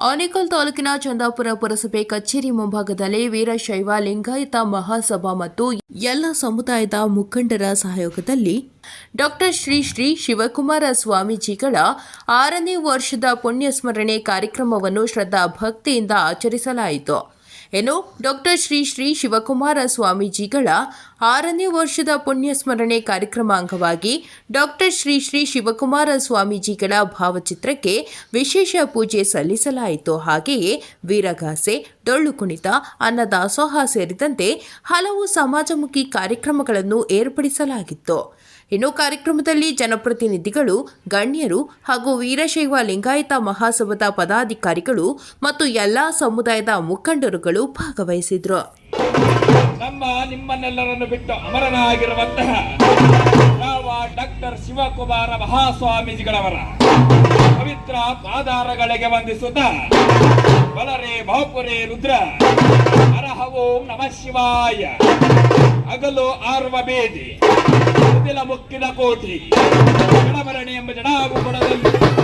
ಆನೇಕಲ್ ತಾಲೂಕಿನ ಚಂದಾಪುರ ಪುರಸಭೆ ಕಚೇರಿ ಮುಂಭಾಗದಲ್ಲಿ ವೀರಶೈವ ಲಿಂಗಾಯತ ಮಹಾಸಭಾ ಮತ್ತು ಎಲ್ಲ ಸಮುದಾಯದ ಮುಖಂಡರ ಸಹಯೋಗದಲ್ಲಿ ಡಾಕ್ಟರ್ ಶ್ರೀ ಶ್ರೀ ಶಿವಕುಮಾರ ಸ್ವಾಮೀಜಿಗಳ ಆರನೇ ವರ್ಷದ ಪುಣ್ಯಸ್ಮರಣೆ ಕಾರ್ಯಕ್ರಮವನ್ನು ಶ್ರದ್ಧಾ ಭಕ್ತಿಯಿಂದ ಆಚರಿಸಲಾಯಿತು. ಏನು? ಡಾಕ್ಟರ್ ಶ್ರೀ ಶ್ರೀ ಶಿವಕುಮಾರ ಸ್ವಾಮೀಜಿಗಳ ಆರನೇ ವರ್ಷದ ಪುಣ್ಯಸ್ಮರಣೆ ಕಾರ್ಯಕ್ರಮ ಅಂಗವಾಗಿ ಡಾಕ್ಟರ್ ಶ್ರೀ ಶ್ರೀ ಶಿವಕುಮಾರ ಸ್ವಾಮೀಜಿಗಳ ಭಾವಚಿತ್ರಕ್ಕೆ ವಿಶೇಷ ಪೂಜೆ ಸಲ್ಲಿಸಲಾಯಿತು. ಹಾಗೆಯೇ ವೀರಗಾಸೆ, ಡೊಳ್ಳು ಕುಣಿತ, ಅನ್ನದಾಸೋಹ ಸೇರಿದಂತೆ ಹಲವು ಸಮಾಜಮುಖಿ ಕಾರ್ಯಕ್ರಮಗಳನ್ನು ಏರ್ಪಡಿಸಲಾಗಿತ್ತು. ಇನ್ನು ಕಾರ್ಯಕ್ರಮದಲ್ಲಿ ಜನಪ್ರತಿನಿಧಿಗಳು, ಗಣ್ಯರು ಹಾಗೂ ವೀರಶೈವ ಲಿಂಗಾಯತ ಮಹಾಸಭದ ಪದಾಧಿಕಾರಿಗಳು ಮತ್ತು ಎಲ್ಲಾ ಸಮುದಾಯದ ಮುಖಂಡರುಗಳು ಭಾಗವಹಿಸಿದ್ರು. ನಮ್ಮ ನಿಮ್ಮನ್ನೆಲ್ಲರನ್ನು ಬಿಟ್ಟು ಅಮರನಾಗಿರುವಂತಹ ಡಾಕ್ಟರ್ ಶಿವಕುಮಾರ ಮಹಾಸ್ವಾಮೀಜಿಗಳವರ ಪವಿತ್ರ ಪಾದಾರಗಳಿಗೆ ವಂದಿಸುತ್ತಾ ಬಲರೇ ಬಾಪುರೇ ರುದ್ರ ಹರಹ ಓಂ ನಮಃ ಶಿವಾಯ. ಅಗಲು ಆರ್ವ ಬೇದಿ. ಮುಕ್ಕಿದ ಕೋಟಿ. ಜಡಮರಣಿ ಎಂಬ ಜಡಾವು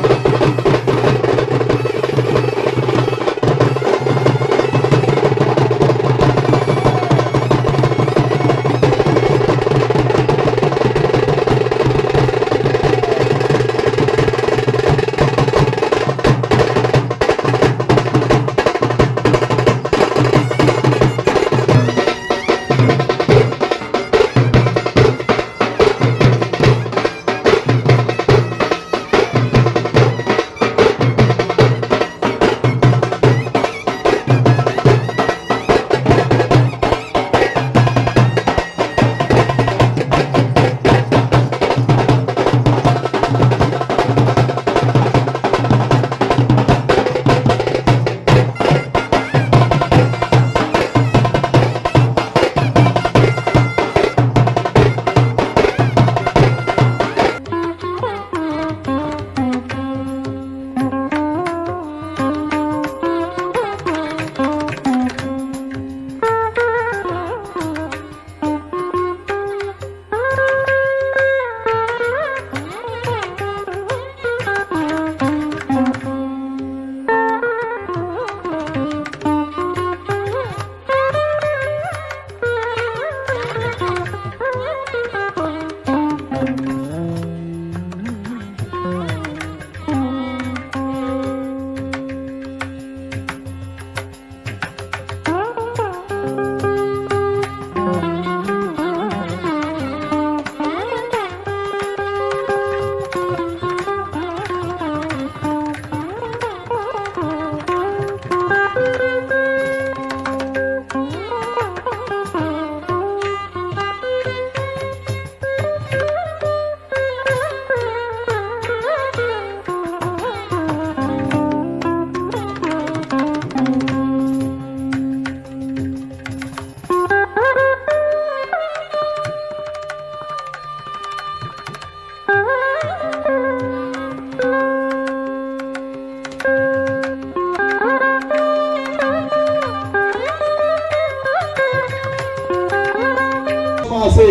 ಗುಣದಲ್ಲಿ ಮಾಸೆ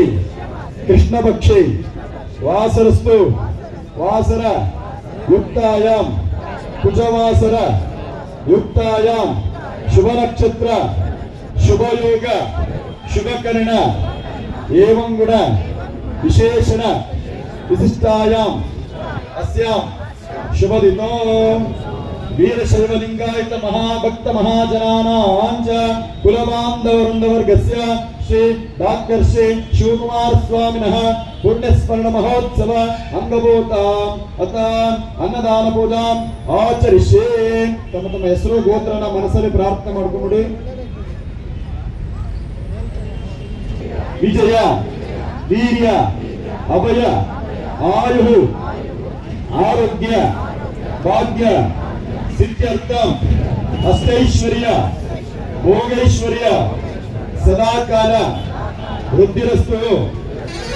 ಕೃಷ್ಣ ಪಕ್ಷೆ ವಾಸರಸ್ತು ವಾಸರ ಯುಕ್ತಾಯಾಮ್ ಕುಜವಾಸರ ಯುಕ್ತಾಯಾಮ್ ಶುಭ ನಕ್ಷತ್ರ ಶುಭ ಯೋಗ ಶುಭಕರಣ ಏವಂ ಗುಣ ವಿಶೇಷಣ ವಿಶಿಷ್ಟಾಯಾಮ್ ಅಸ್ಯಾಂ ಶುಭದಿನೋ ವೀರಶೈವಲಿಂಗಾಯತ ಮಹಾಭಕ್ತ ಮಹಾಜನಾನಾಂಚ ಕುಲಬಾಂಧವೃಂದವರ್ಗಸ್ಯ ಶ್ರೀ ಡಾಕ್ಟರ್ ಶ್ರೀ ಶಿವಕುಮಾರ ಸ್ವಾಮಿನಃ ಪುಣ್ಯಸ್ಮರಣ ಮಹೋತ್ಸವ, ಅಂಗಭೂತ ಅತ ಅನ್ನದಾನ ಪೂಜಾ ಆಚರಿಸಿ. ತಮ್ಮ ತಮ್ಮ ಹೆಸರು, ಗೋತ್ರನ ಮನಸ್ಸಲ್ಲಿ ಪ್ರಾರ್ಥನೆ ಮಾಡ್ಕೊಂಡ್ಬಿಡಿ ವಿಜಯ, ವೀರ್ಯ, ಅಭಯ ಆಯು ಆರೋಗ್ಯ, ಭಾಗ್ಯ, ಸಿದ್ಧಾರ್ಥ, ಅಷ್ಟೈಶ್ವರ್ಯ, ಭೋಗೈಶ್ವರ್ಯ ಸದಾಕಾಲ ವೃದ್ಧಿರಸ್ತು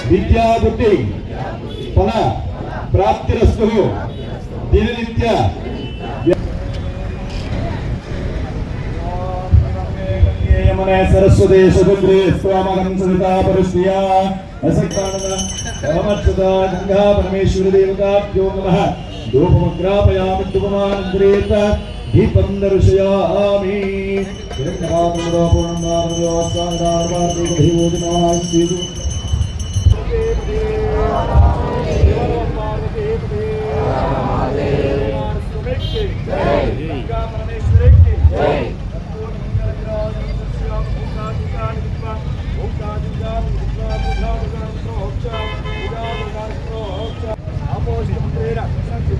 ವಿದ್ಯಾಬುದ್ಧಿ ಫಲ ಪ್ರಾಪ್ತಿರಸ್ತು ದಿನನಿತ್ಯ ಯಮನೆ ಸರಸ್ವತಿ ಸುಭದ್ರೆ ಸ್ವಾಮಗಂ ಸವಿತಾ ಪರಸ್ತ್ರಿಯ ಅಸಕ್ತಾನದ ಪರಮರ್ಷದ ಗಂಗಾ ಪರಮೇಶ್ವರ ದೇವತಾಭ್ಯೋ ನಮಃ. ಧೂಪಮಗ್ರಾಪಯಾಮಿ దీపం దర్శయామి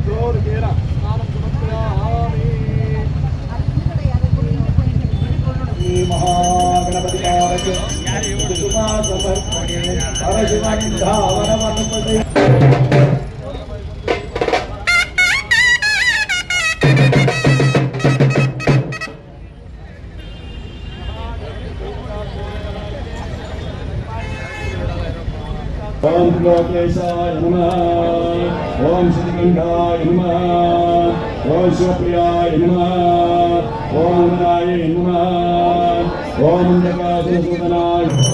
Glory, get up. ಮಹಾಗಣಪತಿ ಸಮರ್ಪಣೆ ಓಂ ಲೋಕೇಶಾಯ ನಮಃ ಓಂ ಶ್ರೀಗಂಧಾಯ ನಮಃ ಓಂ ಶಿವಪ್ರಿಯಾಯ ನಮಃ ಓಂ ಅಮರಾಯ ನಮಃ ಓಂ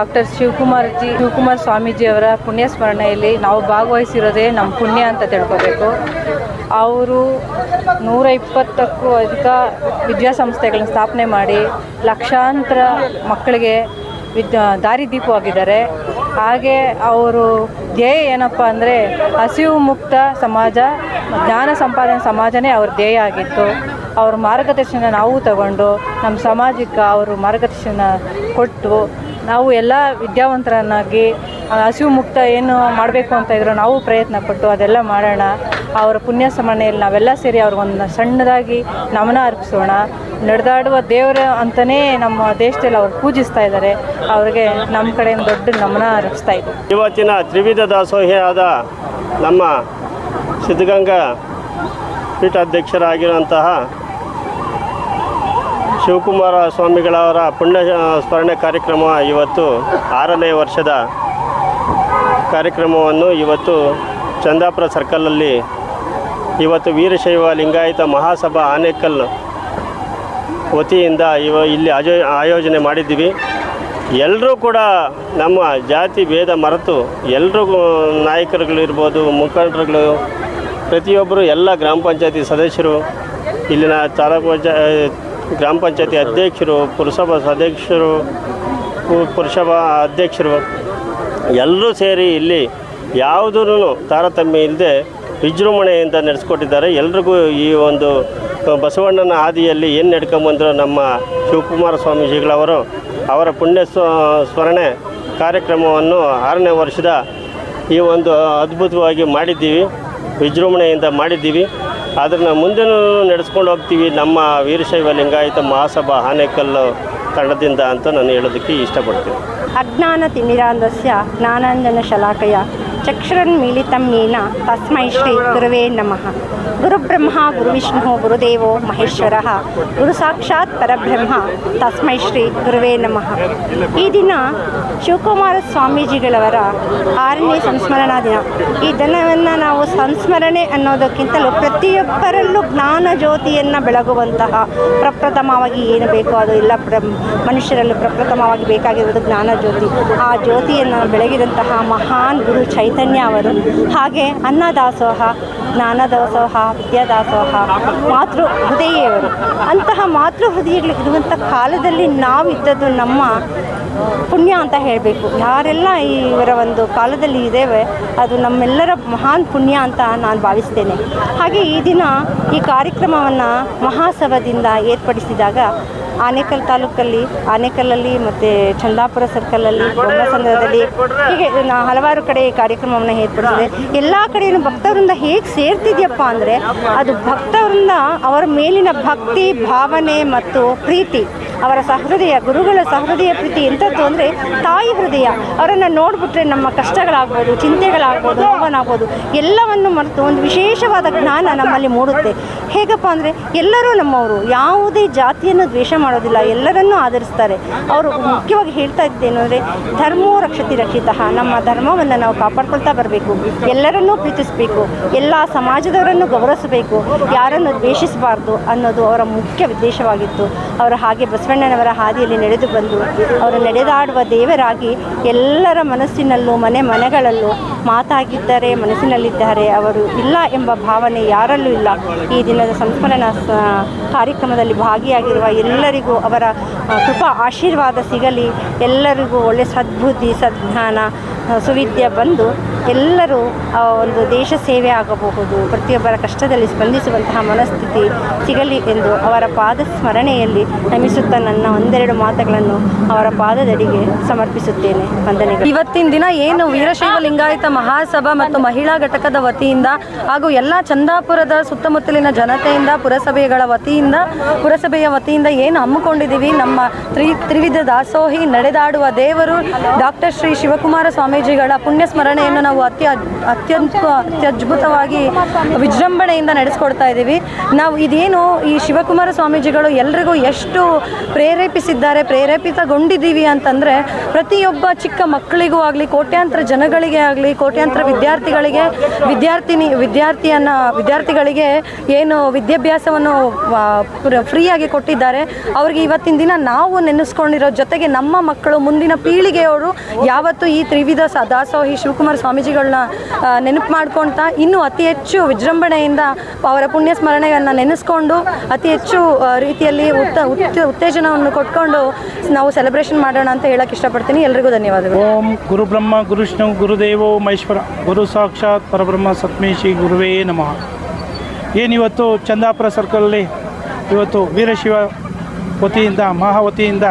ಡಾಕ್ಟರ್ ಶಿವಕುಮಾರ್ ಜಿ, ಶಿವಕುಮಾರ್ ಸ್ವಾಮೀಜಿಯವರ ಪುಣ್ಯ ಸ್ಮರಣೆಯಲ್ಲಿ ನಾವು ಭಾಗವಹಿಸಿರೋದೇ ನಮ್ಮ ಪುಣ್ಯ ಅಂತ ತಿಳ್ಕೋಬೇಕು. ಅವರು ನೂರ ಇಪ್ಪತ್ತಕ್ಕೂ ಅಧಿಕ ವಿದ್ಯಾಸಂಸ್ಥೆಗಳನ್ನ ಸ್ಥಾಪನೆ ಮಾಡಿ ಲಕ್ಷಾಂತರ ಮಕ್ಕಳಿಗೆ ವಿದ್ಯಾ ದಾರಿದೀಪವಾಗಿದ್ದಾರೆ ಹಾಗೆ ಅವರು ಧ್ಯೇಯ ಏನಪ್ಪ ಅಂದರೆ ಹಸಿವು ಮುಕ್ತ ಸಮಾಜ, ಜ್ಞಾನ ಸಂಪಾದನೆ ಸಮಾಜನೇ ಅವ್ರ ಧ್ಯೇಯ ಆಗಿತ್ತು. ಅವ್ರ ಮಾರ್ಗದರ್ಶನ ನಾವು ತಗೊಂಡು ನಮ್ಮ ಸಮಾಜಕ್ಕೆ ಅವರು ಮಾರ್ಗದರ್ಶನ ಕೊಟ್ಟು ನಾವು ಎಲ್ಲ ವಿದ್ಯಾವಂತರನ್ನಾಗಿ ಹಸಿವು ಮುಕ್ತ ಏನು ಮಾಡಬೇಕು ಅಂತ ಇದ್ರು ನಾವು ಪ್ರಯತ್ನ ಪಟ್ಟು ಅದೆಲ್ಲ ಮಾಡೋಣ. ಅವರ ಪುಣ್ಯ ಸ್ಮರಣೆಯಲ್ಲಿ ನಾವೆಲ್ಲ ಸೇರಿ ಅವ್ರಿಗೊಂದು ಸಣ್ಣದಾಗಿ ನಮನ ಅರ್ಪಿಸೋಣ. ನಡೆದಾಡುವ ದೇವರು ಅಂತಲೇ ನಮ್ಮ ದೇಶದಲ್ಲಿ ಅವ್ರು ಪೂಜಿಸ್ತಾ ಇದ್ದಾರೆ. ಅವ್ರಿಗೆ ನಮ್ಮ ಕಡೆಯಿಂದ ದೊಡ್ಡ ನಮನ ಅರ್ಪಿಸ್ತಾ ಇದ್ದೀವಿ. ಇವತ್ತಿನ ತ್ರಿವಿಧ ಆದ ನಮ್ಮ ಸಿದ್ಧಗಂಗಾ ಪೀಠಾಧ್ಯಕ್ಷರಾಗಿರುವಂತಹ ಶಿವಕುಮಾರ ಸ್ವಾಮಿಗಳವರ ಪುಣ್ಯ ಸ್ಮರಣೆ ಕಾರ್ಯಕ್ರಮ ಇವತ್ತು ಆರನೇ ವರ್ಷದ ಕಾರ್ಯಕ್ರಮವನ್ನು ಇವತ್ತು ಚಂದಾಪುರ ಸರ್ಕಲಲ್ಲಿ ಇವತ್ತು ವೀರಶೈವ ಲಿಂಗಾಯತ ಮಹಾಸಭಾ ಆನೇಕಲ್ ವತಿಯಿಂದ ಇವ ಇಲ್ಲಿ ಆಜೋ, ಆಯೋಜನೆ ಮಾಡಿದ್ದೀವಿ. ಎಲ್ಲರೂ ಕೂಡ ನಮ್ಮ ಜಾತಿ ಭೇದ ಮರೆತು ಎಲ್ಲರೂ ನಾಯಕರುಗಳಿರ್ಬೋದು ಮುಖಂಡರುಗಳು, ಪ್ರತಿಯೊಬ್ಬರು ಎಲ್ಲ ಗ್ರಾಮ ಪಂಚಾಯತಿ ಸದಸ್ಯರು, ಇಲ್ಲಿನ ತಾಲೂಕು ಗ್ರಾಮ ಪಂಚಾಯತಿ ಅಧ್ಯಕ್ಷರು, ಪುರಸಭಾ ಸದಸ್ಯರು, ಪುರಸಭಾ ಅಧ್ಯಕ್ಷರು ಎಲ್ಲರೂ ಸೇರಿ ಇಲ್ಲಿ ಯಾವುದೂ ತಾರತಮ್ಯ ಇಲ್ಲದೆ ವಿಜೃಂಭಣೆಯಿಂದ ನಡೆಸ್ಕೊಟ್ಟಿದ್ದಾರೆ. ಎಲ್ರಿಗೂ ಈ ಒಂದು ಬಸವಣ್ಣನ ಹಾದಿಯಲ್ಲಿ ಏನು ನಡ್ಕೊಂಬಂದರು ನಮ್ಮ ಶಿವಕುಮಾರ ಸ್ವಾಮೀಜಿಗಳವರು ಅವರ ಪುಣ್ಯ ಸ್ಮರಣೆ ಕಾರ್ಯಕ್ರಮವನ್ನು ಆರನೇ ವರ್ಷದ ಈ ಒಂದು ಅದ್ಭುತವಾಗಿ ಮಾಡಿದ್ದೀವಿ, ವಿಜೃಂಭಣೆಯಿಂದ ಮಾಡಿದ್ದೀವಿ. ಅದನ್ನು ಮುಂದೆನೂ ನಡೆಸ್ಕೊಂಡು ಹೋಗ್ತೀವಿ ನಮ್ಮ ವೀರಶೈವ ಲಿಂಗಾಯತ ಮಹಾಸಭಾ ಆನೇಕಲ್ ತಂಡದಿಂದ ಅಂತ ನಾನು ಹೇಳೋದಕ್ಕೆ ಇಷ್ಟಪಡ್ತೀನಿ. ಅಜ್ಞಾನ ತಿಮಿರಾಂಧಸ್ಯ ಜ್ಞಾನಾಂಜನಶಲಾಕಯ ಚಕ್ಷುರನ್ಮೀಲಿತಂ ಯೇನ ತಸ್ಮೈ ಶ್ರೀ ಗುರುವೇ ನಮಃ ಗುರುಬ್ರಹ್ಮ ಗುರುವಿಷ್ಣು ಗುರುದೇವೋ ಮಹೇಶ್ವರಃ ಗುರು ಸಾಕ್ಷಾತ್ ಪರಬ್ರಹ್ಮ ತಸ್ಮೈ ಶ್ರೀ ಗುರುವೇ ನಮಃ ಈ ದಿನ ಶಿವಕುಮಾರ ಸ್ವಾಮೀಜಿಗಳವರ ಆರನೇ ಸಂಸ್ಮರಣಾ ದಿನ. ಈ ದಿನವನ್ನು ನಾವು ಸಂಸ್ಮರಣೆ ಅನ್ನೋದಕ್ಕಿಂತಲೂ ಪ್ರತಿಯೊಬ್ಬರಲ್ಲೂ ಜ್ಞಾನ ಜ್ಯೋತಿಯನ್ನು ಬೆಳಗುವಂತಹ ಪ್ರಪ್ರಥಮವಾಗಿ ಏನು ಬೇಕೋ ಅದು ಎಲ್ಲ ಪ್ರ ಮನುಷ್ಯರಲ್ಲೂ ಪ್ರಪ್ರಥಮವಾಗಿ ಬೇಕಾಗಿರುವುದು ಜ್ಞಾನ ಜ್ಯೋತಿ. ಆ ಜ್ಯೋತಿಯನ್ನು ಬೆಳಗಿದಂತಹ ಮಹಾನ್ ಗುರು ಚೈತನ್ಯ ಅವರು. ಹಾಗೆ ಅನ್ನದಾಸೋಹ ಜ್ಞಾನದಾಸೋಹ ವಿದ್ಯಾದಾಸೋಹ ಮಾತೃ ಹೃದಯಿಯವರು. ಅಂತಹ ಮಾತೃ ಹೃದಯಗಳಿರುವಂಥ ಕಾಲದಲ್ಲಿ ನಾವಿದ್ದದ್ದು ನಮ್ಮ ಪುಣ್ಯ ಅಂತ ಹೇಳಬೇಕು. ಯಾರೆಲ್ಲ ಈ ಇವರ ಒಂದು ಕಾಲದಲ್ಲಿ ಇದ್ದೇವೆ, ಅದು ನಮ್ಮೆಲ್ಲರ ಮಹಾನ್ ಪುಣ್ಯ ಅಂತ ನಾನು ಭಾವಿಸ್ತೇನೆ. ಹಾಗೆ ಈ ದಿನ ಈ ಕಾರ್ಯಕ್ರಮವನ್ನು ಮಹಾಸಭದಿಂದ ಏರ್ಪಡಿಸಿದಾಗ ಆನೇಕಲ್ ತಾಲೂಕಲ್ಲಿ ಆನೇಕಲ್ಲಲ್ಲಿ ಮತ್ತು ಚಂದಾಪುರ ಸರ್ಕಲಲ್ಲಿ ಸಂಘದಲ್ಲಿ ಹೀಗೆ ಹಲವಾರು ಕಡೆ ಈ ಕಾರ್ಯಕ್ರಮವನ್ನು ಏರ್ಪಡಿಸಿದೆ. ಎಲ್ಲ ಕಡೆಯೂ ಭಕ್ತವೃಂದ ಹೇಗೆ ಸೇರ್ತಿದೆಯಪ್ಪ ಅಂದರೆ, ಅದು ಭಕ್ತವೃಂದ ಅವರ ಮೇಲಿನ ಭಕ್ತಿ, ಭಾವನೆ ಮತ್ತು ಪ್ರೀತಿ ಅವರ ಸಹೃದಯ ಗುರುಗಳ ಸಹೃದಯ ಪ್ರೀತಿ ಎಂಥದ್ದು ಅಂದರೆ ತಾಯಿ ಹೃದಯ. ಅವರನ್ನು ನೋಡಿಬಿಟ್ರೆ ನಮ್ಮ ಕಷ್ಟಗಳಾಗ್ಬೋದು, ಚಿಂತೆಗಳಾಗ್ಬೋದು, ನೋವನಾಗ್ಬೋದು, ಎಲ್ಲವನ್ನು ಮರೆತು ಒಂದು ವಿಶೇಷವಾದ ಜ್ಞಾನ ನಮ್ಮಲ್ಲಿ ಮೂಡುತ್ತೆ. ಹೇಗಪ್ಪ ಅಂದರೆ ಎಲ್ಲರೂ ನಮ್ಮವರು, ಯಾವುದೇ ಜಾತಿಯನ್ನು ದ್ವೇಷ ಮಾಡೋದಿಲ್ಲ, ಎಲ್ಲರನ್ನೂ ಆಧರಿಸ್ತಾರೆ. ಅವರು ಮುಖ್ಯವಾಗಿ ಹೇಳ್ತಾ ಇದ್ದೇನು ಅಂದರೆ ಧರ್ಮೋ ರಕ್ಷತಿ ರಕ್ಷಿತ, ನಮ್ಮ ಧರ್ಮವನ್ನು ನಾವು ಕಾಪಾಡ್ಕೊಳ್ತಾ ಬರಬೇಕು, ಎಲ್ಲರನ್ನೂ ಪ್ರೀತಿಸಬೇಕು, ಎಲ್ಲ ಸಮಾಜದವರನ್ನು ಗೌರವಿಸಬೇಕು, ಯಾರನ್ನು ದ್ವೇಷಿಸಬಾರ್ದು ಅನ್ನೋದು ಅವರ ಮುಖ್ಯ ಉದ್ದೇಶವಾಗಿತ್ತು. ಅವರು ಹಾಗೆ ಬಸವಣ್ಣನವರ ಹಾದಿಯಲ್ಲಿ ನಡೆದು ಬಂದು ಅವರು ನಡೆದಾಡುವ ದೇವರಾಗಿ ಎಲ್ಲರ ಮನಸ್ಸಿನಲ್ಲೂ ಮನೆ ಮನೆಗಳಲ್ಲೂ ಮಾತಾಗಿದ್ದಾರೆ ಮನಸ್ಸಿನಲ್ಲಿದ್ದಾರೆ ಅವರು ಇಲ್ಲ ಎಂಬ ಭಾವನೆ ಯಾರಲ್ಲೂ ಇಲ್ಲ. ಈ ದಿನದ ಸಂಸ್ಮರಣ ಕಾರ್ಯಕ್ರಮದಲ್ಲಿ ಭಾಗಿಯಾಗಿರುವ ಎಲ್ಲರಿಗೂ ಅವರ ಕೃಪ ಆಶೀರ್ವಾದ ಸಿಗಲಿ. ಎಲ್ಲರಿಗೂ ಒಳ್ಳೆಯ ಸದ್ಬುದ್ಧಿ, ಸದ್ಜ್ಞಾನ ಸುವಿದ್ಯೆ ಬಂದು ಎಲ್ಲರೂ ಒಂದು ದೇಶ ಸೇವೆ ಆಗಬಹುದು, ಪ್ರತಿಯೊಬ್ಬರ ಕಷ್ಟದಲ್ಲಿ ಸ್ಪಂದಿಸುವಂತಹ ಮನಸ್ಥಿತಿ ಸಿಗಲಿ ಎಂದು ಅವರ ಪಾದ ಸ್ಮರಣೆಯಲ್ಲಿ ನಮಿಸುತ್ತಾ ನನ್ನ ಒಂದೆರಡು ಮಾತುಗಳನ್ನು ಅವರ ಪಾದದಡಿಗೆ ಸಮರ್ಪಿಸುತ್ತೇನೆ. ವಂದನೆಗಳು. ಇವತ್ತಿನ ದಿನ ಏನು ವೀರಶೈವ ಲಿಂಗಾಯತ ಮಹಾಸಭಾ ಮತ್ತು ಮಹಿಳಾ ಘಟಕದ ವತಿಯಿಂದ ಹಾಗೂ ಎಲ್ಲ ಚಂದಾಪುರದ ಸುತ್ತಮುತ್ತಲಿನ ಜನತೆಯಿಂದ, ಪುರಸಭೆಗಳ ವತಿಯಿಂದ, ಪುರಸಭೆಯ ವತಿಯಿಂದ ಏನು ಹಮ್ಮಿಕೊಂಡಿದ್ದೀವಿ? ನಮ್ಮ ತ್ರಿ, ತ್ರಿವಿಧ ದಾಸೋಹಿ ನಡೆದಾಡುವ ದೇವರು ಡಾಕ್ಟರ್ ಶ್ರೀ ಶಿವಕುಮಾರ ಸ್ವಾಮೀಜಿಗಳ ಪುಣ್ಯ ಸ್ಮರಣೆಯನ್ನು ನಾವು ಅತ್ಯ ಅತ್ಯಂತ ಅತ್ಯದ್ಭುತವಾಗಿ ವಿಜೃಂಭಣೆಯಿಂದ ನಡೆಸ್ಕೊಡ್ತಾ ಇದ್ದೀವಿ. ನಾವು ಇದೇನು ಈ ಶಿವಕುಮಾರ ಸ್ವಾಮೀಜಿಗಳು ಎಲ್ರಿಗೂ ಎಷ್ಟು ಪ್ರೇರೇಪಿಸಿದ್ದಾರೆ, ಪ್ರೇರೇಪಿತಗೊಂಡಿದ್ದೀವಿ ಅಂತಂದರೆ ಪ್ರತಿಯೊಬ್ಬ ಚಿಕ್ಕ ಮಕ್ಕಳಿಗೂ ಆಗಲಿ, ಕೋಟ್ಯಾಂತರ ಜನಗಳಿಗೆ ಆಗಲಿ, ಕೋಟ್ಯಾಂತರ ವಿದ್ಯಾರ್ಥಿಗಳಿಗೆ, ವಿದ್ಯಾರ್ಥಿನಿ, ವಿದ್ಯಾರ್ಥಿಯನ್ನ, ವಿದ್ಯಾರ್ಥಿಗಳಿಗೆ ಏನು ವಿದ್ಯಾಭ್ಯಾಸವನ್ನು ಫ್ರೀಯಾಗಿ ಕೊಟ್ಟಿದ್ದಾರೆ. ಅವ್ರಿಗೆ ಇವತ್ತಿನ ದಿನ ನಾವು ನೆನೆಸ್ಕೊಂಡಿರೋ ಜೊತೆಗೆ ನಮ್ಮ ಮಕ್ಕಳು ಮುಂದಿನ ಪೀಳಿಗೆಯವರು ಯಾವತ್ತೂ ಈ ತ್ರಿವಿಧ ದಾಸೋಹಿ ಶಿವಕುಮಾರ ಸ್ವಾಮೀಜಿಗಳನ್ನ ನೆನಪು ಮಾಡ್ಕೊಳ್ತಾ ಇನ್ನೂ ಅತಿ ಹೆಚ್ಚು ವಿಜೃಂಭಣೆಯಿಂದ ಅವರ ಪುಣ್ಯ ಸ್ಮರಣೆಯನ್ನು ನೆನೆಸ್ಕೊಂಡು, ಅತಿ ಹೆಚ್ಚು ರೀತಿಯಲ್ಲಿ ಉತ್ತ ಉತ್ತ, ಉತ್ತೇಜನವನ್ನು ಕೊಟ್ಕೊಂಡು ನಾವು ಸೆಲೆಬ್ರೇಷನ್ ಮಾಡೋಣ ಅಂತ ಹೇಳಕ್ಕೆ ಇಷ್ಟಪಡ್ತೀನಿ. ಎಲ್ರಿಗೂ ಧನ್ಯವಾದಗಳು. ಓಂ ಗುರು ಬ್ರಹ್ಮ, ಗುರು ವಿಷ್ಣು ಗುರುದೇವೋ ಮಹೇಶ್ವರ, ಗುರು ಸಾಕ್ಷಾತ್ ಪರಬ್ರಹ್ಮ ಸತ್ಮೇಶಿ ಗುರುವೇ ನಮಃ. ಏನಿವತ್ತು ಚಂದಾಪುರ ಸರ್ಕಲಲ್ಲಿ ಇವತ್ತು ವೀರಶಿವ ವತಿಯಿಂದ, ಮಹಾವತಿಯಿಂದ,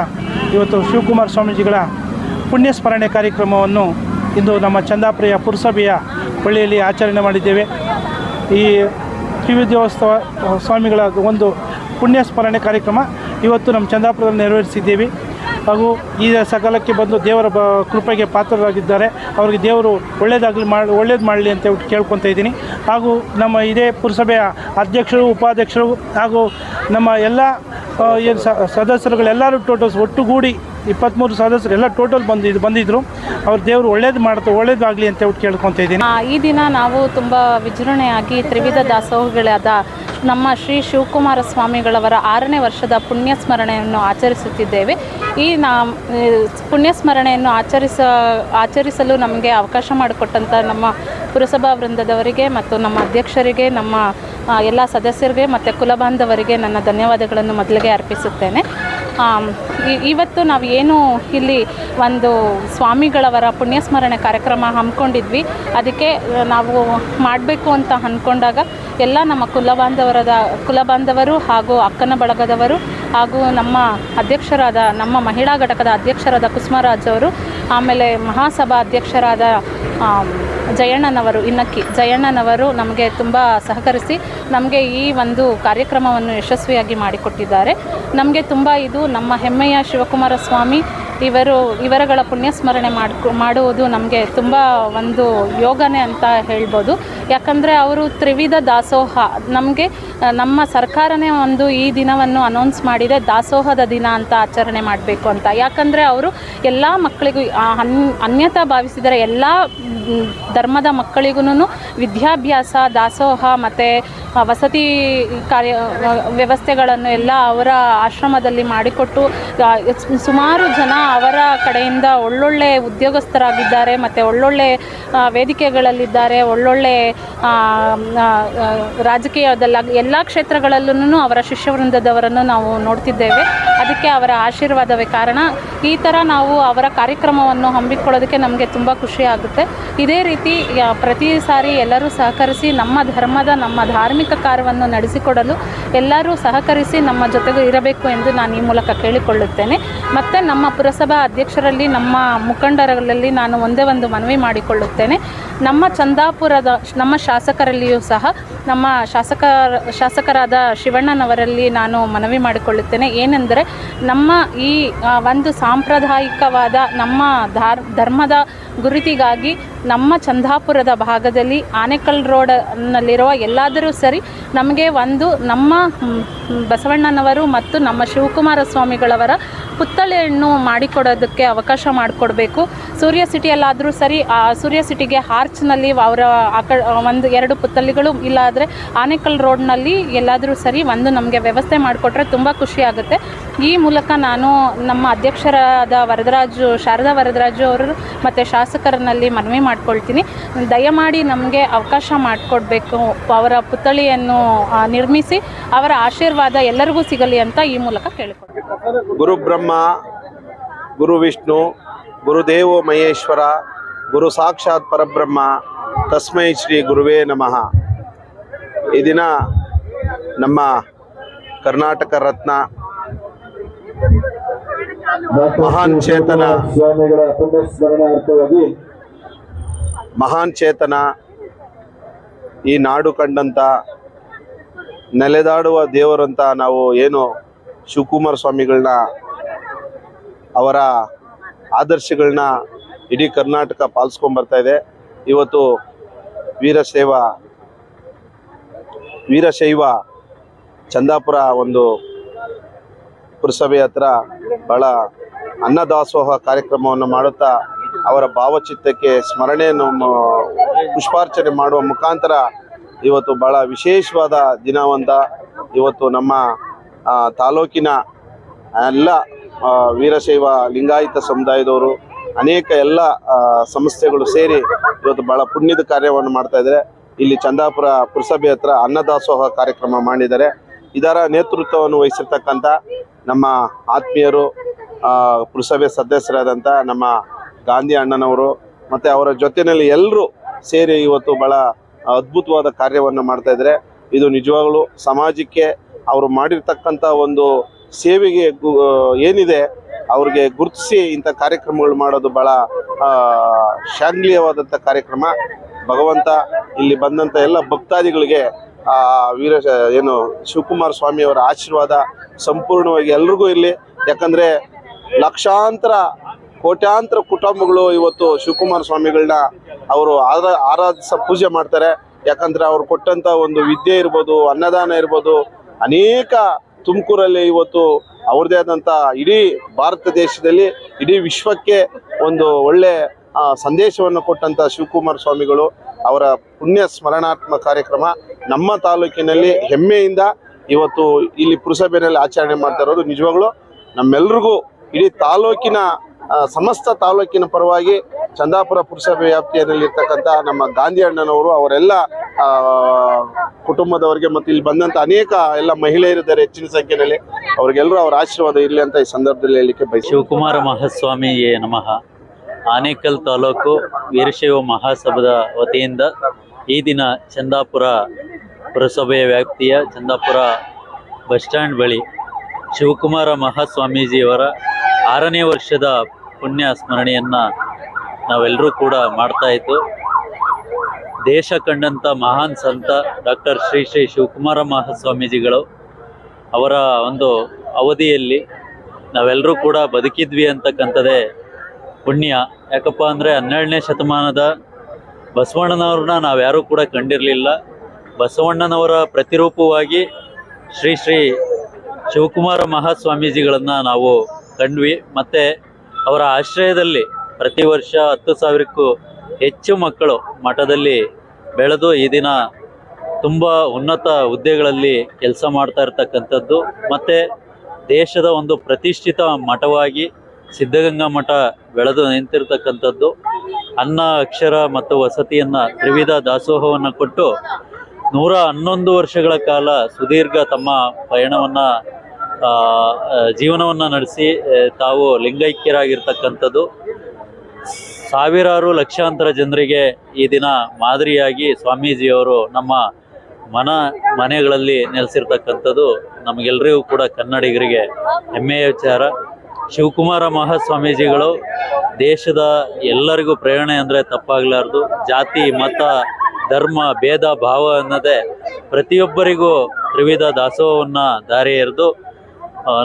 ಇವತ್ತು ಶಿವಕುಮಾರ ಸ್ವಾಮೀಜಿಗಳ ಪುಣ್ಯ ಸ್ಮರಣೆ ಕಾರ್ಯಕ್ರಮವನ್ನು ಇಂದು ನಮ್ಮ ಚಂದಾಪುರೆಯ ಪುರಸಭೆಯ ಬಳಿಯಲ್ಲಿ ಆಚರಣೆ ಮಾಡಿದ್ದೇವೆ. ಈ ತ್ರಿವಿದ್ಯೋತ್ಸವ ಸ್ವಾಮಿಗಳ ಒಂದು ಪುಣ್ಯ ಸ್ಮರಣೆ ಕಾರ್ಯಕ್ರಮ ಇವತ್ತು ನಮ್ಮ ಚಂದಾಪುರದಲ್ಲಿ ನೆರವೇರಿಸಿದ್ದೀವಿ. ಹಾಗೂ ಈ ಸಕಾಲಕ್ಕೆ ಬಂದು ದೇವರ ಬ ಕೃಪೆಗೆ ಪಾತ್ರರಾಗಿದ್ದಾರೆ. ಅವರಿಗೆ ದೇವರು ಒಳ್ಳೆಯದಾಗಲಿ ಮಾಡಿ, ಒಳ್ಳೇದು ಮಾಡಲಿ ಅಂತ ಕೇಳ್ಕೊತಾ ಇದ್ದೀನಿ. ಹಾಗೂ ನಮ್ಮ ಇದೇ ಪುರಸಭೆಯ ಅಧ್ಯಕ್ಷರು, ಉಪಾಧ್ಯಕ್ಷರು ಹಾಗೂ ನಮ್ಮ ಎಲ್ಲ ಏನು ಸದಸ್ಯರುಗಳೆಲ್ಲರೂ ಟೋಟಲ್ಸ್ ಒಟ್ಟುಗೂಡಿ ಇಪ್ಪತ್ತ್ಮೂರು ಸದಸ್ಯರು ಎಲ್ಲ ಟೋಟಲ್ ಬಂದಿದ್ದು ಬಂದಿದ್ದರು ಅವ್ರು ದೇವರು ಒಳ್ಳೇದು ಮಾಡ್ತಾ, ಒಳ್ಳೇದಾಗಲಿ ಅಂತ ಹೇಳ್ಬಿಟ್ಟು ಕೇಳ್ಕೊತ ಇದ್ದೀನಿ. ಈ ದಿನ ನಾವು ತುಂಬ ವಿಜೃಂಭಣೆಯಾಗಿ ತ್ರಿವಿಧ ದಾಸೋಹಗಳಾದ ನಮ್ಮ ಶ್ರೀ ಶಿವಕುಮಾರ ಸ್ವಾಮಿಗಳವರ ಆರನೇ ವರ್ಷದ ಪುಣ್ಯ ಸ್ಮರಣೆಯನ್ನು ಆಚರಿಸುತ್ತಿದ್ದೇವೆ. ಈ ನಾ ಪುಣ್ಯಸ್ಮರಣೆಯನ್ನು ಪುಣ್ಯ ಸ್ಮರಣೆಯನ್ನು ಆಚರಿಸ, ಆಚರಿಸಲು ನಮಗೆ ಅವಕಾಶ ಮಾಡಿಕೊಟ್ಟಂಥ ನಮ್ಮ ಪುರಸಭಾ ವೃಂದದವರಿಗೆ ಮತ್ತು ನಮ್ಮ ಅಧ್ಯಕ್ಷರಿಗೆ, ನಮ್ಮ ಎಲ್ಲ ಸದಸ್ಯರಿಗೆ ಮತ್ತು ಕುಲಬಾಂಧವರಿಗೆ ನನ್ನ ಧನ್ಯವಾದಗಳನ್ನು ಮೊದಲಿಗೆ ಅರ್ಪಿಸುತ್ತೇನೆ. ಇವತ್ತು ನಾವು ಏನು ಇಲ್ಲಿ ಒಂದು ಸ್ವಾಮಿಗಳವರ ಪುಣ್ಯಸ್ಮರಣೆ ಕಾರ್ಯಕ್ರಮ ಹಮ್ಮಿಕೊಂಡಿದ್ವಿ. ಅದಕ್ಕೆ ನಾವು ಮಾಡಬೇಕು ಅಂತ ಅಂದ್ಕೊಂಡಾಗ ಎಲ್ಲ ನಮ್ಮ ಕುಲಬಾಂಧವರದ ಕುಲಬಾಂಧವರು ಹಾಗೂ ಅಕ್ಕನ ಬಳಗದವರು ಹಾಗೂ ನಮ್ಮ ಅಧ್ಯಕ್ಷರಾದ, ನಮ್ಮ ಮಹಿಳಾ ಘಟಕದ ಅಧ್ಯಕ್ಷರಾದ ಕುಸುಮರಾಜ್ ಅವರು, ಆಮೇಲೆ ಮಹಾಸಭಾ ಅಧ್ಯಕ್ಷರಾದ ಜಯಣ್ಣನವರು, ಇನ್ನಕ್ಕಿ ಜಯಣ್ಣನವರು ನಮಗೆ ತುಂಬ ಸಹಕರಿಸಿ ನಮಗೆ ಈ ಒಂದು ಕಾರ್ಯಕ್ರಮವನ್ನು ಯಶಸ್ವಿಯಾಗಿ ಮಾಡಿಕೊಟ್ಟಿದ್ದಾರೆ. ನಮಗೆ ತುಂಬ ಇದು ನಮ್ಮ ಹೆಮ್ಮೆಯ ಶಿವಕುಮಾರ ಸ್ವಾಮಿ ಇವರು ಇವರಗಳ ಪುಣ್ಯಸ್ಮರಣೆ ಮಾಡ್ಕೊ, ಮಾಡುವುದು ನಮಗೆ ತುಂಬ ಒಂದು ಯೋಗನೇ ಅಂತ ಹೇಳ್ಬೋದು. ಯಾಕಂದರೆ ಅವರು ತ್ರಿವಿಧ ದಾಸೋಹ, ನಮಗೆ, ನಮ್ಮ ಸರ್ಕಾರನೇ ಒಂದು ಈ ದಿನವನ್ನು ಅನೌನ್ಸ್ ಮಾಡಿದೆ, ದಾಸೋಹದ ದಿನ ಅಂತ ಆಚರಣೆ ಮಾಡಬೇಕು ಅಂತ. ಯಾಕಂದರೆ ಅವರು ಎಲ್ಲ ಮಕ್ಕಳಿಗೂ ಅನ್, ಅನ್ಯತಾ ಭಾವಿಸಿದರೆ ಎಲ್ಲ ಧರ್ಮದ ಮಕ್ಕಳಿಗೂ ವಿದ್ಯಾಭ್ಯಾಸ, ದಾಸೋಹ ಮತ್ತು ವಸತಿ ಕಾರ್ಯ, ವ್ಯವಸ್ಥೆಗಳನ್ನು ಎಲ್ಲ ಅವರ ಆಶ್ರಮದಲ್ಲಿ ಮಾಡಿಕೊಟ್ಟು ಸುಮಾರು ಜನ ಅವರ ಕಡೆಯಿಂದ ಒಳ್ಳೊಳ್ಳೆ ಉದ್ಯೋಗಸ್ಥರಾಗಿದ್ದಾರೆ, ಮತ್ತು ಒಳ್ಳೊಳ್ಳೆ ವೇದಿಕೆಗಳಲ್ಲಿದ್ದಾರೆ, ಒಳ್ಳೊಳ್ಳೆ ರಾಜಕೀಯದಲ್ಲ ಎಲ್ಲ ಕ್ಷೇತ್ರಗಳಲ್ಲೂ ಅವರ ಶಿಷ್ಯವೃಂದದವರನ್ನು ನಾವು ನೋಡ್ತಿದ್ದೇವೆ. ಅದಕ್ಕೆ ಅವರ ಆಶೀರ್ವಾದವೇ ಕಾರಣ. ಈ ಥರ ನಾವು ಅವರ ಕಾರ್ಯಕ್ರಮವನ್ನು ಹಮ್ಮಿಕೊಳ್ಳೋದಕ್ಕೆ ನಮಗೆ ತುಂಬ ಖುಷಿ ಆಗುತ್ತೆ. ಇದೇ ರೀತಿ ಪ್ರತಿ ಸಾರಿ ಎಲ್ಲರೂ ಸಹಕರಿಸಿ ನಮ್ಮ ಧರ್ಮದ, ನಮ್ಮ ಧಾರ್ಮಿಕ ಕಾರ್ಯವನ್ನು ನಡೆಸಿಕೊಡಲು ಎಲ್ಲರೂ ಸಹಕರಿಸಿ ನಮ್ಮ ಜೊತೆಗೂ ಇರಬೇಕು ಎಂದು ನಾನು ಈ ಮೂಲಕ ಕೇಳಿಕೊಳ್ಳುತ್ತೇನೆ. ಮತ್ತು ನಮ್ಮ ಪುರಸಭಾ ಅಧ್ಯಕ್ಷರಲ್ಲಿ, ನಮ್ಮ ಮುಖಂಡರಲ್ಲಿ ನಾನು ಒಂದೇ ಒಂದು ಮನವಿ ಮಾಡಿಕೊಳ್ಳುತ್ತೇನೆ. ನಮ್ಮ ಚಂದಾಪುರದ ನಮ್ಮ ಶಾಸಕರಲ್ಲಿಯೂ ಸಹ, ನಮ್ಮ ಶಾಸಕ, ಶಾಸಕರಾದ ಶಿವಣ್ಣನವರಲ್ಲಿ ನಾನು ಮನವಿ ಮಾಡಿಕೊಳ್ಳುತ್ತೇನೆ. ಏನೆಂದರೆ, ನಮ್ಮ ಈ ಒಂದು ಸಾಂಪ್ರದಾಯಿಕವಾದ ನಮ್ಮ ಧಾರ್, ಧರ್ಮದ ಗುರುತಿಗಾಗಿ ನಮ್ಮ ಚಂದಾಪುರದ ಭಾಗದಲ್ಲಿ ಆನೆಕಲ್ ರೋಡ್ನಲ್ಲಿರುವ ಎಲ್ಲಾದರೂ ಸರಿ ನಮಗೆ ಒಂದು ನಮ್ಮ ಬಸವಣ್ಣನವರು ಮತ್ತು ನಮ್ಮ ಶಿವಕುಮಾರ ಸ್ವಾಮಿಗಳವರ ಪುತ್ಥಳಿಯನ್ನು ಮಾಡಿಕೊಡೋದಕ್ಕೆ ಅವಕಾಶ ಮಾಡಿಕೊಡ್ಬೇಕು. ಸೂರ್ಯ ಸಿಟಿಯಲ್ಲಾದರೂ ಸರಿ, ಆ ಸೂರ್ಯ ಸಿಟಿಗೆ ಹಾರ್ಚ್ನಲ್ಲಿ ಅವರ ಆ ಒಂದು, ಎರಡು ಪುತ್ಥಳಿಗಳು ಇಲ್ಲಾದರೆ ಆನೆಕಲ್ ರೋಡ್ನಲ್ಲಿ ಎಲ್ಲಾದರೂ ಸರಿ ಒಂದು ನಮಗೆ ವ್ಯವಸ್ಥೆ ಮಾಡಿಕೊಟ್ರೆ ತುಂಬ ಖುಷಿಯಾಗುತ್ತೆ ಈ ಮೂಲಕ ನಾನು ನಮ್ಮ ಅಧ್ಯಕ್ಷರಾದ ವರದರಾಜು, ಶಾರದಾ ವರದರಾಜು ಅವರು ಮತ್ತು ಶಾಸಕರನಲ್ಲಿ ಮನವಿ ಮಾಡ್ಕೊಳ್ತೀನಿ. ದಯಮಾಡಿ ನಮಗೆ ಅವಕಾಶ ಮಾಡಿಕೊಡ್ಬೇಕು, ಅವರ ಪುತ್ಥಳಿಯನ್ನು ನಿರ್ಮಿಸಿ ಅವರ ಆಶೀರ್ವಾದ ಎಲ್ಲರಿಗೂ ಸಿಗಲಿ ಅಂತ ಈ ಮೂಲಕ ಕೇಳಿಕೊಂಡು ಗುರು ಬ್ರಹ್ಮ, ಗುರು ವಿಷ್ಣು ಗುರುದೇವೋ ಮಹೇಶ್ವರ, ಗುರು ಸಾಕ್ಷಾತ್ ಪರಬ್ರಹ್ಮ, ತಸ್ಮೈ ಶ್ರೀ ಗುರುವೇ ನಮಃ. ಈ ದಿನ ನಮ್ಮ ಕರ್ನಾಟಕ ರತ್ನ ಮಹಾನ್ ಚೇತನ ಮಹಾನ್ ಚೇತನ ಈ ನಾಡು ಕಂಡಂಥ ನೆಲೆದಾಡುವ ದೇವರಂತ ನಾವು ಏನು ಶಿವಕುಮಾರ ಸ್ವಾಮಿಗಳನ್ನ, ಅವರ ಆದರ್ಶಗಳನ್ನ ಇಡೀ ಕರ್ನಾಟಕ ಪಾಲಿಸ್ಕೊಂಡ್ ಬರ್ತಾ ಇದೆ. ಇವತ್ತು ವೀರಶೈವ ವೀರಶೈವ ಚಂದಾಪುರ ಒಂದು ಪುರಸಭೆ ಹತ್ರ ಬಹಳ ಅನ್ನದಾಸೋಹ ಕಾರ್ಯಕ್ರಮವನ್ನು ಮಾಡುತ್ತಾ ಅವರ ಭಾವಚಿತ್ತಕ್ಕೆ ಸ್ಮರಣೆಯನ್ನು ಪುಷ್ಪಾರ್ಚನೆ ಮಾಡುವ ಮುಖಾಂತರ ಇವತ್ತು ಬಹಳ ವಿಶೇಷವಾದ ದಿನವಂತ ಇವತ್ತು ನಮ್ಮ ತಾಲೂಕಿನ ಎಲ್ಲ ವೀರಶೈವ ಲಿಂಗಾಯತ ಸಮುದಾಯದವರು, ಅನೇಕ ಎಲ್ಲ ಸಂಸ್ಥೆಗಳು ಸೇರಿ ಇವತ್ತು ಬಹಳ ಪುಣ್ಯದ ಕಾರ್ಯವನ್ನು ಮಾಡ್ತಾ ಇದ್ದಾರೆ. ಇಲ್ಲಿ ಚಂದಾಪುರ ಪುರಸಭೆ ಹತ್ರ ಅನ್ನದಾಸೋಹ ಕಾರ್ಯಕ್ರಮ ಮಾಡಿದ್ದಾರೆ. ಇದರ ನೇತೃತ್ವವನ್ನು ವಹಿಸಿರ್ತಕ್ಕಂಥ ನಮ್ಮ ಆತ್ಮೀಯರು ಪುರಸಭೆ ಸದಸ್ಯರಾದಂಥ ನಮ್ಮ ಗಾಂಧಿ ಅಣ್ಣನವರು, ಮತ್ತು ಅವರ ಜೊತೆಯಲ್ಲಿ ಎಲ್ಲರೂ ಸೇರಿ ಇವತ್ತು ಭಾಳ ಅದ್ಭುತವಾದ ಕಾರ್ಯವನ್ನು ಮಾಡ್ತಾ ಇದ್ದಾರೆ. ಇದು ನಿಜವಾಗಲೂ ಸಮಾಜಕ್ಕೆ ಅವರು ಮಾಡಿರ್ತಕ್ಕಂಥ ಒಂದು ಸೇವೆಗೆ ಏನಿದೆ ಅವ್ರಿಗೆ ಗುರುತಿಸಿ ಇಂಥ ಕಾರ್ಯಕ್ರಮಗಳು ಮಾಡೋದು ಭಾಳ ಶಾಂಗ್ಲೀಯವಾದಂಥ ಕಾರ್ಯಕ್ರಮ. ಭಗವಂತ ಇಲ್ಲಿ ಬಂದಂಥ ಎಲ್ಲ ಭಕ್ತಾದಿಗಳಿಗೆ, ಆ, ವೀರ, ಏನು, ಶಿವಕುಮಾರ ಸ್ವಾಮಿಯವರ ಆಶೀರ್ವಾದ ಸಂಪೂರ್ಣವಾಗಿ ಎಲ್ರಿಗೂ ಇರಲಿ. ಯಾಕಂದರೆ ಲಕ್ಷಾಂತರ ಕೋಟ್ಯಾಂತರ ಕುಟುಂಬಗಳು ಇವತ್ತು ಶಿವಕುಮಾರ ಸ್ವಾಮಿಗಳನ್ನ ಅವರು ಆರಾಧ ಆರಾಧಿಸ, ಪೂಜೆ ಮಾಡ್ತಾರೆ. ಯಾಕಂದ್ರೆ ಅವ್ರು ಕೊಟ್ಟಂತ ಒಂದು ವಿದ್ಯೆ ಇರ್ಬೋದು, ಅನ್ನದಾನ ಇರ್ಬೋದು, ಅನೇಕ ತುಮಕೂರಲ್ಲಿ ಇವತ್ತು ಅವ್ರದೇ ಆದಂಥ ಇಡೀ ಭಾರತ ದೇಶದಲ್ಲಿ, ಇಡೀ ವಿಶ್ವಕ್ಕೆ ಒಂದು ಒಳ್ಳೆ ಸಂದೇಶವನ್ನು ಕೊಟ್ಟಂತ ಶಿವಕುಮಾರ ಸ್ವಾಮಿಗಳು ಅವರ ಪುಣ್ಯ ಸ್ಮರಣಾತ್ಮ ಕಾರ್ಯಕ್ರಮ ನಮ್ಮ ತಾಲೂಕಿನಲ್ಲಿ ಹೆಮ್ಮೆಯಿಂದ ಇವತ್ತು ಇಲ್ಲಿ ಪುರಸಭೆಯಲ್ಲಿ ಆಚರಣೆ ಮಾಡ್ತಾ ಇರೋದು ನಿಜವಾಗ್ಲೂ. ನಮ್ಮೆಲ್ರಿಗೂ ಇಡೀ ತಾಲೂಕಿನ ಸಮಸ್ತ ತಾಲೂಕಿನ ಪರವಾಗಿ ಚಂದಾಪುರ ಪುರಸಭೆ ವ್ಯಾಪ್ತಿಯಲ್ಲಿರ್ತಕ್ಕಂಥ ನಮ್ಮ ಗಾಂಧಿ ಅಣ್ಣನವರು, ಅವರೆಲ್ಲ ಕುಟುಂಬದವರಿಗೆ ಮತ್ತು ಇಲ್ಲಿ ಬಂದಂಥ ಅನೇಕ ಎಲ್ಲ ಮಹಿಳೆಯರಿದ್ದಾರೆ ಹೆಚ್ಚಿನ ಸಂಖ್ಯೆಯಲ್ಲಿ. ಅವ್ರಿಗೆಲ್ಲರೂ ಅವರ ಆಶೀರ್ವಾದ ಇರಲಿ ಅಂತ ಈ ಸಂದರ್ಭದಲ್ಲಿ ಹೇಳಲಿಕ್ಕೆ ಬಯಸ ಶಿವಕುಮಾರ ಮಹಾಸ್ವಾಮಿಯೇ ನಮಃ. ಆನೇಕಲ್ ತಾಲೂಕು ವೀರಶೈವ ಮಹಾಸಭದ ವತಿಯಿಂದ ಈ ದಿನ ಚಂದಾಪುರ ಪುರಸಭೆಯ ವ್ಯಾಪ್ತಿಯ ಚಂದಾಪುರ ಬಸ್ ಸ್ಟ್ಯಾಂಡ್ ಬಳಿ ಶಿವಕುಮಾರ ಮಹಾಸ್ವಾಮೀಜಿಯವರ ಆರನೇ ವರ್ಷದ ಪುಣ್ಯ ಸ್ಮರಣೆಯನ್ನು ನಾವೆಲ್ಲರೂ ಕೂಡ ಮಾಡ್ತಾ ಇದ್ದು, ದೇಶ ಕಂಡಂಥ ಮಹಾನ್ ಸಂತ ಡಾಕ್ಟರ್ ಶ್ರೀ ಶ್ರೀ ಶಿವಕುಮಾರ ಮಹಾಸ್ವಾಮೀಜಿಗಳು ಅವರ ಒಂದು ಅವಧಿಯಲ್ಲಿ ನಾವೆಲ್ಲರೂ ಕೂಡ ಬದುಕಿದ್ವಿ ಅಂತಕ್ಕಂಥದ್ದೇ ಪುಣ್ಯ. ಯಾಕಪ್ಪ ಅಂದರೆ ಹನ್ನೆರಡನೇ ಶತಮಾನದ ಬಸವಣ್ಣನವ್ರನ್ನ ನಾವ್ಯಾರೂ ಕೂಡ ಕಂಡಿರಲಿಲ್ಲ. ಬಸವಣ್ಣನವರ ಪ್ರತಿರೂಪವಾಗಿ ಶ್ರೀ ಶ್ರೀ ಶಿವಕುಮಾರ ಮಹಾಸ್ವಾಮೀಜಿಗಳನ್ನು ನಾವು ಕಂಡ್ವಿ. ಮತ್ತು ಅವರ ಆಶ್ರಯದಲ್ಲಿ ಪ್ರತಿ ವರ್ಷ ಹತ್ತು ಸಾವಿರಕ್ಕೂ ಹೆಚ್ಚು ಮಕ್ಕಳು ಮಠದಲ್ಲಿ ಬೆಳೆದು ಈ ದಿನ ತುಂಬ ಉನ್ನತ ಹುದ್ದೆಗಳಲ್ಲಿ ಕೆಲಸ ಮಾಡ್ತಾ ಇರ್ತಕ್ಕಂಥದ್ದು. ಮತ್ತು ದೇಶದ ಒಂದು ಪ್ರತಿಷ್ಠಿತ ಮಠವಾಗಿ ಸಿದ್ಧಗಂಗಾ ಮಠ ಬೆಳೆದು ನಿಂತಿರ್ತಕ್ಕಂಥದ್ದು. ಅನ್ನ, ಅಕ್ಷರ ಮತ್ತು ವಸತಿಯನ್ನು ತ್ರಿವಿಧ ದಾಸೋಹವನ್ನು ಕೊಟ್ಟು ನೂರ ಹನ್ನೊಂದು ವರ್ಷಗಳ ಕಾಲ ಸುದೀರ್ಘ ತಮ್ಮ ಪಯಣವನ್ನು ಜೀವನವನ್ನು ನಡೆಸಿ ತಾವು ಲಿಂಗೈಕ್ಯರಾಗಿರ್ತಕ್ಕಂಥದ್ದು. ಸಾವಿರಾರು ಲಕ್ಷಾಂತರ ಜನರಿಗೆ ಈ ದಿನ ಮಾದರಿಯಾಗಿ ಸ್ವಾಮೀಜಿಯವರು ನಮ್ಮ ಮನ ಮನೆಗಳಲ್ಲಿ ನೆಲೆಸಿರ್ತಕ್ಕಂಥದ್ದು. ನಮಗೆಲ್ಲರಿಗೂ ಕೂಡ ಕನ್ನಡಿಗರಿಗೆ ಹೆಮ್ಮೆಯ ವಿಚಾರ. ಶಿವಕುಮಾರ ಮಹಾಸ್ವಾಮೀಜಿಗಳು ದೇಶದ ಎಲ್ಲರಿಗೂ ಪ್ರೇರಣೆ ಅಂದರೆ ತಪ್ಪಾಗಲಾರ್ದು. ಜಾತಿ, ಮತ, ಧರ್ಮ, ಭೇದ, ಭಾವ ಅನ್ನದೇ ಪ್ರತಿಯೊಬ್ಬರಿಗೂ ತ್ರಿವಿಧ ದಾಸೋಹವನ್ನು ದಾರಿ ಎರೆದು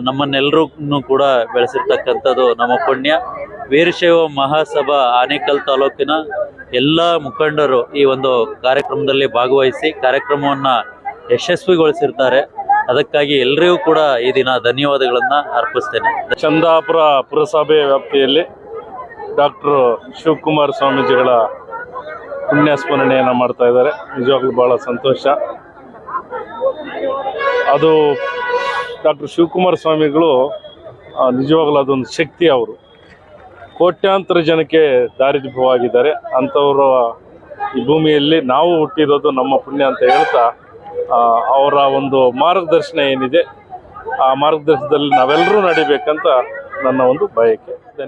ನಮ್ಮನ್ನೆಲ್ಲರೂ ಕೂಡ ಬೆಳೆಸಿರ್ತಕ್ಕಂಥದ್ದು ನಮ್ಮ ಪುಣ್ಯ. ವೀರಶೈವ ಮಹಾಸಭಾ ಆನೇಕಲ್ ತಾಲೂಕಿನ ಎಲ್ಲ ಮುಖಂಡರು ಈ ಒಂದು ಕಾರ್ಯಕ್ರಮದಲ್ಲಿ ಭಾಗವಹಿಸಿ ಕಾರ್ಯಕ್ರಮವನ್ನು ಯಶಸ್ವಿಗೊಳಿಸಿರ್ತಾರೆ. ಅದಕ್ಕಾಗಿ ಎಲ್ಲರಿಗೂ ಕೂಡ ಈ ದಿನ ಧನ್ಯವಾದಗಳನ್ನು ಅರ್ಪಿಸ್ತೇನೆ. ಚಂದಾಪುರ ಪುರಸಭೆ ವ್ಯಾಪ್ತಿಯಲ್ಲಿ ಡಾಕ್ಟರ್ ಶಿವಕುಮಾರ ಸ್ವಾಮೀಜಿಗಳ ಪುಣ್ಯ ಸ್ಮರಣೆಯನ್ನು ಮಾಡ್ತಾ ಇದ್ದಾರೆ. ನಿಜವಾಗ್ಲೂ ಭಾಳ ಸಂತೋಷ. ಅದು ಡಾಕ್ಟರ್ ಶಿವಕುಮಾರ ಸ್ವಾಮಿಗಳು ನಿಜವಾಗ್ಲೂ ಅದೊಂದು ಶಕ್ತಿ ಅವರು. ಕೋಟ್ಯಾಂತರ ಜನಕ್ಕೆ ದಾರಿದೀಪವಾಗಿದ್ದಾರೆ. ಅಂಥವ್ರ ಈ ಭೂಮಿಯಲ್ಲಿ ನಾವು ಹುಟ್ಟಿರೋದು ನಮ್ಮ ಪುಣ್ಯ ಅಂತ ಹೇಳ್ತಾ ಅವರ ಒಂದು ಮಾರ್ಗದರ್ಶನ ಏನಿದೆ, ಆ ಮಾರ್ಗದರ್ಶನದಲ್ಲಿ ನಾವೆಲ್ಲರೂ ನಡಿಬೇಕಂತ ನನ್ನ ಒಂದು ಬಯಕೆ. ಧನ್ಯವಾದ